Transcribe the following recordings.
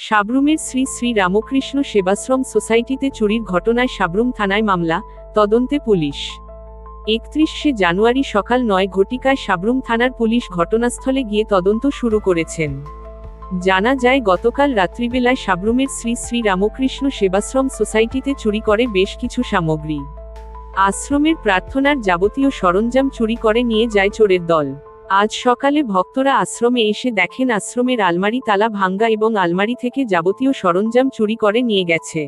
সাবরুমের শ্রী শ্রী রামকৃষ্ণ সেবাশ্রম সোসাইটিতে চুরির ঘটনায় সাবরুম থানায় মামলা, তদন্তে পুলিশ। একত্রিশে জানুয়ারি সকাল নয় ঘটিকায় সাবরুম থানার পুলিশ ঘটনাস্থলে গিয়ে তদন্ত শুরু করেছেন। জানা যায়, গতকাল রাত্রিবেলায় সাবরুমের শ্রী শ্রী রামকৃষ্ণ সেবাশ্রম সোসাইটিতে চুরি করে বেশ কিছু সামগ্রী। আশ্রমের প্রার্থনার যাবতীয় সরঞ্জাম চুরি করে নিয়ে যায় চোরের দল। আজ সকালে ভক্তরা আশ্রমে এসে দেখেন আশ্রমের আলমারি তালা ভাঙ্গা এবং আলমারি থেকে যাবতীয় সরঞ্জাম চুরি করে নিয়ে গেছে।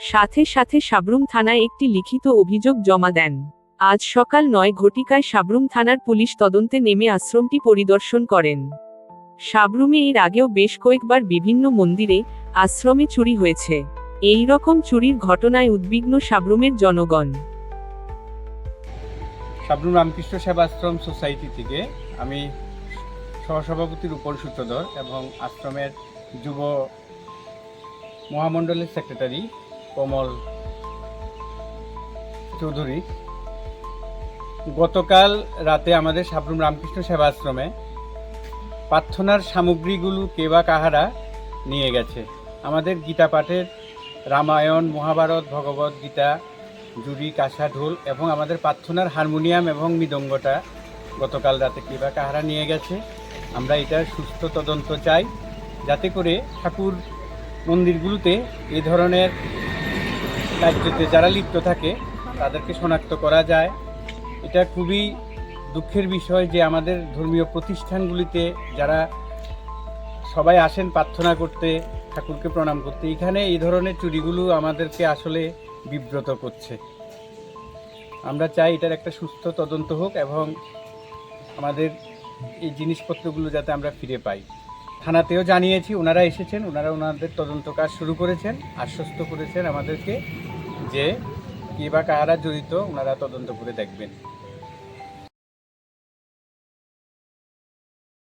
সাথে সাথে সাবরুম থানায় একটি লিখিত অভিযোগ জমা দেন। আজ সকাল নয় ঘটিকায় সাবরুম থানার পুলিশ তদন্তে নেমে আশ্রমটি পরিদর্শন করেন। সাবরুমে এর আগেও বেশ কয়েকবার বিভিন্ন মন্দিরে আশ্রমে চুরি হয়েছে। এই রকম চুরির ঘটনায় উদ্বিগ্ন সাবরুমের জনগণ। সাবরুম রামকৃষ্ণ সেবাশ্রম সোসাইটি থেকে আমি সহসভাপতির উপর সূত্রধর এবং আশ্রমের যুব মহামণ্ডলের সেক্রেটারি কমল চৌধুরী। গতকাল রাতে আমাদের সাবরুম রামকৃষ্ণ সেবাশ্রমে প্রার্থনার সামগ্রীগুলো কে বা কাহারা নিয়ে গেছে। আমাদের গীতা পাঠের রামায়ণ, মহাভারত ভগবত গীতা জুড়ি, কাঁসা, ঢোল এবং আমাদের প্রার্থনার হারমোনিয়াম এবং মৃদঙ্গটা গতকাল রাতে কে বা কাহারা নিয়ে গেছে, আমরা এটার সুস্থ তদন্ত চাই যাতে করে ঠাকুর মন্দিরগুলোতে এ ধরনের কার্যতে যারা লিপ্ত থাকে, তাদেরকে শনাক্ত করা যায়। এটা খুবই দুঃখের বিষয় যে আমাদের ধর্মীয় প্রতিষ্ঠানগুলিতে যারা সবাই আসেন প্রার্থনা করতে, ঠাকুরকে প্রণাম করতে, এখানে এই ধরনের চুরিগুলো আমাদেরকে আসলে বিব্রত করছে। আমরা চাই এটার একটা সুস্থ তদন্ত হোক এবং আমাদের এই জিনিসপত্রগুলো যাতে আমরা ফিরে পাই। থানাতেও জানিয়েছি, ওনারা এসেছেন, ওনারা ওনাদের তদন্ত কাজ শুরু করেছেন, আশ্বস্ত করেছেন আমাদেরকে যে কে বা কারা জড়িত, ওনারা তদন্ত করে দেখবেন।